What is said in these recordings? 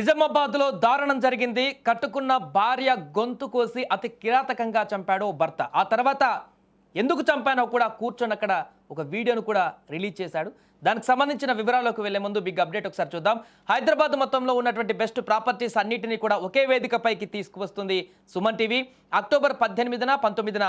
నిజామాబాద్లో దారుణం జరిగింది. కట్టుకున్న భార్య గొంతు కోసి అతి కిరాతకంగా చంపాడు భర్త. ఆ తర్వాత ఎందుకు చంపానో కూడా కూర్చొని అక్కడ ఒక వీడియోను కూడా రిలీజ్ చేశాడు. దానికి సంబంధించిన వివరాలకు వెళ్ళే ముందు బిగ్ అప్డేట్ ఒకసారి చూద్దాం. హైదరాబాద్ మొత్తంలో ఉన్నటువంటి బెస్ట్ ప్రాపర్టీస్ అన్నిటినీ కూడా ఒకే వేదికపైకి తీసుకువస్తుంది సుమన్ టీవీ. అక్టోబర్ పద్దెనిమిదిన పంతొమ్మిదిన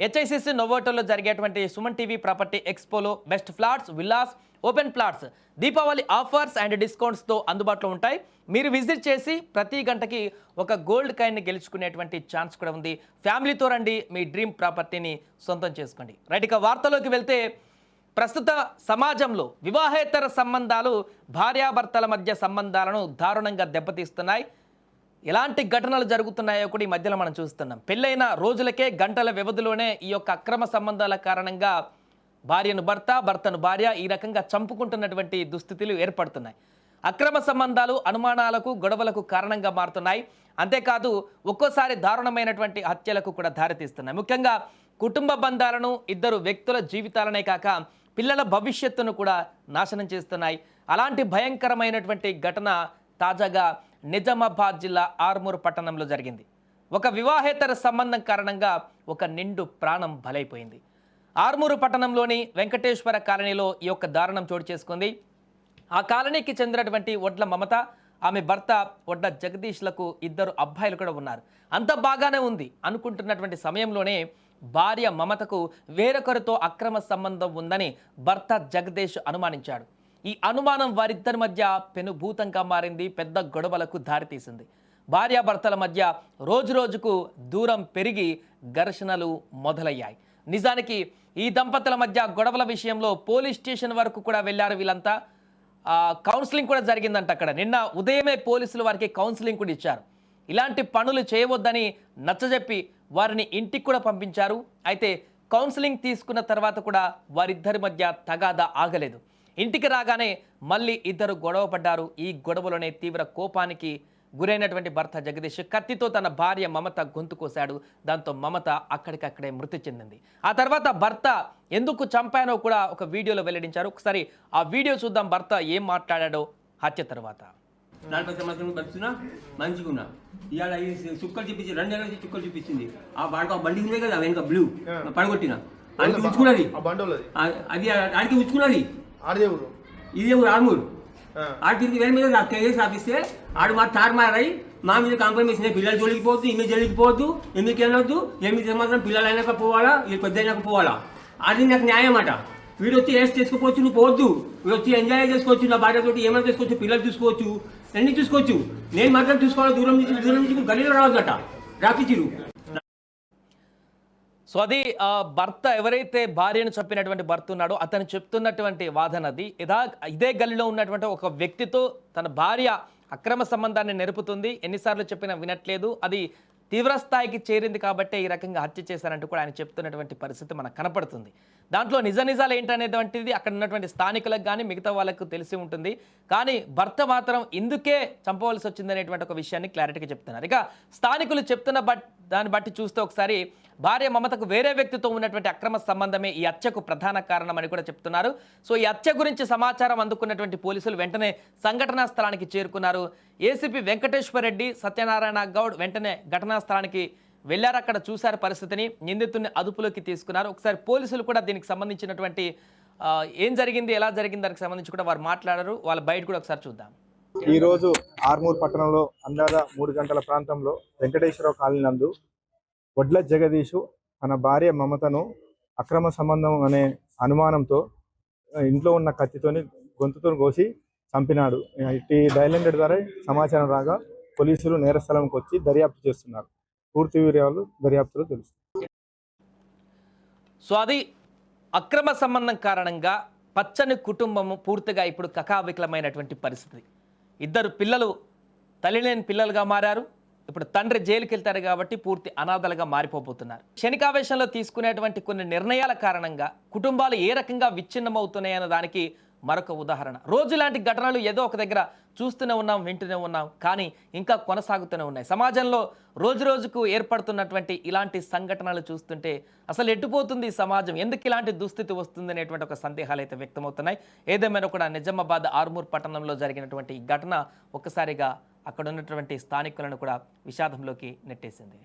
హెచ్ఐసిసి నోవోటోలో జరిగేటువంటి Suman TV property ఎక్స్పోలో best flats villas open plots Deepavali offers and డిస్కౌంట్స్తో అందుబాటులో ఉంటాయి. మీరు విజిట్ చేసి ప్రతి గంటకి ఒక గోల్డ్ కాయిన్ని గెలుచుకునేటువంటి ఛాన్స్ కూడా ఉంది. ఫ్యామిలీతో రండి మీ డ్రీమ్ ప్రాపర్టీని సొంతం చేసుకోండి. రైట్ ఇక వార్తలోకి వెళ్తే ప్రస్తుత సమాజంలో వివాహేతర సంబంధాలు భార్యాభర్తల మధ్య సంబంధాలను దారుణంగా దెబ్బతీస్తున్నాయి. ఎలాంటి ఘటనలు జరుగుతున్నాయో కూడా ఈ మధ్యలో మనం చూస్తున్నాం. పెళ్ళైన రోజులకే గంటల వ్యవధిలోనే ఈ యొక్క అక్రమ సంబంధాల కారణంగా భార్యను భర్త భర్తను భార్య ఈ రకంగా చంపుకుంటున్నటువంటి దుస్థితులు ఏర్పడుతున్నాయి. అక్రమ సంబంధాలు అనుమానాలకు గొడవలకు కారణంగా మారుతున్నాయి. అంతేకాదు ఒక్కోసారి దారుణమైనటువంటి హత్యలకు కూడా దారితీస్తున్నాయి. ముఖ్యంగా కుటుంబ బంధాలను ఇద్దరు వ్యక్తుల జీవితాలనే కాక పిల్లల భవిష్యత్తును కూడా నాశనం చేస్తున్నాయి. అలాంటి భయంకరమైనటువంటి ఘటన తాజాగా నిజామాబాద్ జిల్లా ఆర్మూర్ పట్టణంలో జరిగింది. ఒక వివాహేతర సంబంధం కారణంగా ఒక నిండు ప్రాణం బలైపోయింది. ఆర్మూరు పట్టణంలోని వెంకటేశ్వర కాలనీలో ఈ యొక్క దారుణం చోటు చేసుకుంది. ఆ కాలనీకి చెందినటువంటి ఒడ్ల మమత ఆమె భర్త ఒడ్ల జగదీష్లకు ఇద్దరు అబ్బాయిలు కూడా ఉన్నారు. అంత బాగానే ఉంది అనుకుంటున్నటువంటి సమయంలోనే భార్య మమతకు వేరొకరితో అక్రమ సంబంధం ఉందని భర్త జగదీష్ అనుమానించాడు. ఈ అనుమానం వారిద్దరి మధ్య పెనుభూతంగా మారింది పెద్ద గొడవలకు దారితీసింది. భార్యాభర్తల మధ్య రోజు రోజుకు దూరం పెరిగి ఘర్షణలు మొదలయ్యాయి. నిజానికి ఈ దంపతుల మధ్య గొడవల విషయంలో పోలీస్ స్టేషన్ వరకు కూడా వెళ్ళారు వీళ్ళంతా. కౌన్సిలింగ్ కూడా జరిగిందంట అక్కడ. నిన్న ఉదయమే పోలీసులు వారికి కౌన్సిలింగ్ కూడా ఇచ్చారు. ఇలాంటి పనులు చేయవద్దని నచ్చజెప్పి వారిని ఇంటికి కూడా పంపించారు. అయితే కౌన్సిలింగ్ తీసుకున్న తర్వాత కూడా వారిద్దరి మధ్య తగాదా ఆగలేదు. ఇంటికి రాగానే మళ్ళీ ఇద్దరు గొడవ పడ్డారు. ఈ గొడవలోనే తీవ్ర కోపానికి గురైనటువంటి భర్త జగదీష్ కత్తితో తన భార్య మమత గొంతు కోశాడు. దాంతో మమత అక్కడికక్కడే మృతి చెందింది. ఆ తర్వాత భర్త ఎందుకు చంపానో కూడా ఒక వీడియోలో వెల్లడించారు. ఒకసారి ఆ వీడియో చూద్దాం. భర్త ఏం మాట్లాడాడో హత్య తర్వాత. నలభై సంవత్సరం బతుకున్నా మంచిగా ఉన్నా. ఇవాళ ఈ చుక్కలు చూపించి రెండు నెలల నుంచి చుక్కలు చూపించింది. ఆ బాడకు ఆ బండి ఉంది కదా వెనక బ్లూ పడగొట్టిన. బండోళ్ళది. ఆ- అది ఆడికి ఉచ్చుకున్నది. ఆడదే ఊరు ఇదే ఊరు ఆర్మూరు. ఆడికి వేరే మీద నాకు కేసు ఆపిస్తే ఆడు మా తారుమారై మా మీద కాంప్రమైజ్ పిల్లలు జోలికి పోవద్దు ఈమె జోలికి పోవద్దు ఎందుకు వెళ్ళొద్దు ఎనిమిది సంవత్సరం పిల్లలు అయినాక పోవాలా వీళ్ళు పెద్ద అయినాక పోవాలా? అది నాకు న్యాయం అట. వీడు వచ్చి వేస్ట్ చేసుకోవచ్చు నువ్వు పోవద్దు. వీడు వచ్చి ఎంజాయ్ చేసుకోవచ్చు నా భార్యతోటి ఏమైనా చేసుకోవచ్చు పిల్లలు చూసుకోవచ్చు అన్ని చూసుకోవచ్చు? నేను మాత్రం చూసుకోవాలి దూరం నుంచి దూరం నుంచి గలీలో రావద్దట రాపిచ్చిరు. సో అది భర్త ఎవరైతే భార్యను చంపినటువంటి భర్త ఉన్నాడో అతను చెప్తున్నటువంటి వాదన అది. ఇదా ఇదే గల్లీలో ఉన్నటువంటి ఒక వ్యక్తితో తన భార్య అక్రమ సంబంధాన్ని నెరుపుతుంది. ఎన్నిసార్లు చెప్పినా వినట్లేదు. అది తీవ్ర స్థాయికి చేరింది కాబట్టే ఈ రకంగా హత్య చేశారంటూ కూడా ఆయన చెప్తున్నటువంటి పరిస్థితి మనకు కనపడుతుంది. దాంట్లో నిజ నిజాలు ఏంటనేటువంటిది అక్కడ ఉన్నటువంటి స్థానికులకు కానీ మిగతా వాళ్ళకు తెలిసి ఉంటుంది. కానీ భర్త మాత్రం ఇందుకే చంపవలసి వచ్చిందనేటువంటి ఒక విషయాన్ని క్లారిటీగా చెప్తున్నారు. ఇక స్థానికులు చెప్తున్న బట్ దాన్ని బట్టి చూస్తే ఒకసారి భార్య మమతకు వేరే వ్యక్తితో ఉన్నటువంటి అక్రమ సంబంధమే ఈ హత్యకు ప్రధాన కారణం అని కూడా చెప్తున్నారు. సో ఈ హత్య గురించి సమాచారం అందుకున్నటువంటి పోలీసులు వెంటనే సంఘటనా స్థలానికి చేరుకున్నారు. ఏసీపీ వెంకటేశ్వర రెడ్డి సత్యనారాయణ గౌడ్ వెంటనే ఘటనా స్థలానికి వెళ్ళారు. అక్కడ చూశారు పరిస్థితిని నిందితుడిని అదుపులోకి తీసుకున్నారు. ఒకసారి పోలీసులు కూడా దీనికి సంబంధించినటువంటి ఏం జరిగింది ఎలా జరిగింది దానికి సంబంధించి కూడా వారు మాట్లాడారు. వాళ్ళ బయట కూడా ఒకసారి చూద్దాం. ఈ రోజు ఆర్మూర్ పట్టణంలో అందాద మూడు గంటల ప్రాంతంలో వెంకటేశ్వరరావు కాలనీ నందు వడ్ల జగదీషు తన భార్య మమతను అక్రమ సంబంధం అనే అనుమానంతో ఇంట్లో ఉన్న కత్తితోని గొంతుతో కోసి చంపినాడు. ఇట్టి డైలెండెడ్ ద్వారా సమాచారం రాగా పోలీసులు నేరస్థలంకి వచ్చి దర్యాప్తు చేస్తున్నారు. పూర్తి వివరాలు దర్యాప్తులో తెలుస్తుంది సో అది అక్రమ సంబంధం కారణంగా పచ్చని కుటుంబము పూర్తిగా ఇప్పుడు కకావికలమైనటువంటి పరిస్థితి. ఇద్దరు పిల్లలు తల్లిలేని పిల్లలుగా మారారు. ఇప్పుడు తండ్రి జైలుకి వెళ్తారు కాబట్టి పూర్తి అనాథలుగా మారిపోబోతున్నారు. క్షణికావేశంలో తీసుకునేటువంటి కొన్ని నిర్ణయాల కారణంగా కుటుంబాలు ఏ రకంగా విచ్ఛిన్నమవుతున్నాయన్న దానికి మరొక ఉదాహరణ. రోజు లాంటి ఘటనలు ఏదో ఒక దగ్గర చూస్తూనే ఉన్నాం వింటూనే ఉన్నాం కానీ ఇంకా కొనసాగుతూనే ఉన్నాయి. సమాజంలో రోజు రోజుకు ఏర్పడుతున్నటువంటి ఇలాంటి సంఘటనలు చూస్తుంటే అసలు ఎట్టుపోతుంది సమాజం? ఎందుకు ఇలాంటి దుస్థితి వస్తుంది అనేటువంటి ఒక సందేహాలు అయితే వ్యక్తమవుతున్నాయి. ఏదేమైనా కూడా నిజామాబాద్ ఆర్మూర్ పట్టణంలో జరిగినటువంటి ఈ ఘటన ఒక్కసారిగా అక్కడ ఉన్నటువంటి స్థానికులను కూడా విషాదంలోకి నెట్టేసింది.